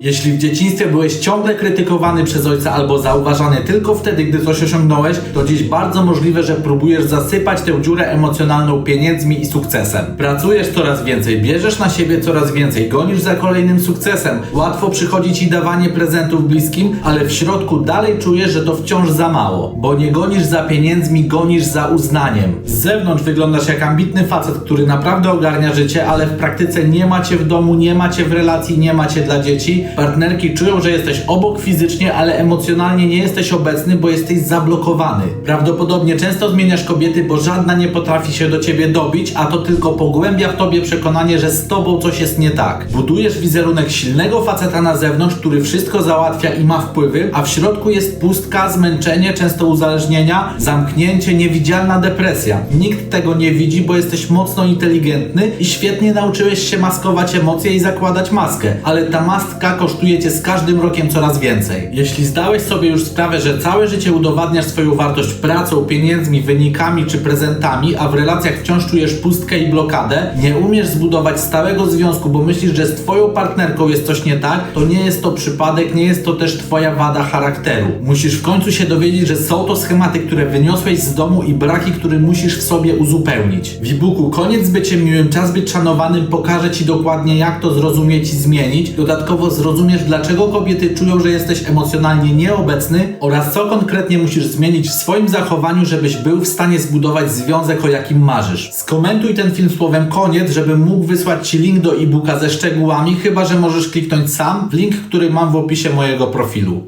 Jeśli w dzieciństwie byłeś ciągle krytykowany przez ojca albo zauważany tylko wtedy, gdy coś osiągnąłeś, to dziś bardzo możliwe, że próbujesz zasypać tę dziurę emocjonalną pieniędzmi i sukcesem. Pracujesz coraz więcej, bierzesz na siebie coraz więcej, gonisz za kolejnym sukcesem. Łatwo przychodzi ci dawanie prezentów bliskim, ale w środku dalej czujesz, że to wciąż za mało. Bo nie gonisz za pieniędzmi, gonisz za uznaniem. Z zewnątrz wyglądasz jak ambitny facet, który naprawdę ogarnia życie, ale w praktyce nie macie w domu, nie macie w relacji, nie macie dla dzieci. Partnerki czują, że jesteś obok fizycznie, ale emocjonalnie nie jesteś obecny, bo jesteś zablokowany. Prawdopodobnie często zmieniasz kobiety, bo żadna nie potrafi się do ciebie dobić, a to tylko pogłębia w tobie przekonanie, że z tobą coś jest nie tak. Budujesz wizerunek silnego faceta na zewnątrz, który wszystko załatwia i ma wpływy, a w środku jest pustka, zmęczenie, często uzależnienia, zamknięcie, niewidzialna depresja. Nikt tego nie widzi, bo jesteś mocno inteligentny i świetnie nauczyłeś się maskować emocje i zakładać maskę, ale ta maska kosztuje cię z każdym rokiem coraz więcej. Jeśli zdałeś sobie już sprawę, że całe życie udowadniasz swoją wartość pracą, pieniędzmi, wynikami czy prezentami, a w relacjach wciąż czujesz pustkę i blokadę, nie umiesz zbudować stałego związku, bo myślisz, że z twoją partnerką jest coś nie tak, to nie jest to przypadek, nie jest to też twoja wada charakteru. Musisz w końcu się dowiedzieć, że są to schematy, które wyniosłeś z domu i braki, które musisz w sobie uzupełnić. W e-booku Koniec z byciem miłym, czas być szanowanym pokażę Ci dokładnie jak to zrozumieć i zmienić. Dodatkowo zrozumiesz dlaczego kobiety czują, że jesteś emocjonalnie nieobecny oraz co konkretnie musisz zmienić w swoim zachowaniu, żebyś był w stanie zbudować związek o jakim marzysz. Skomentuj ten film słowem koniec, żebym mógł wysłać Ci link do e-booka ze szczegółami, chyba że możesz kliknąć sam w link, który mam w opisie mojego profilu.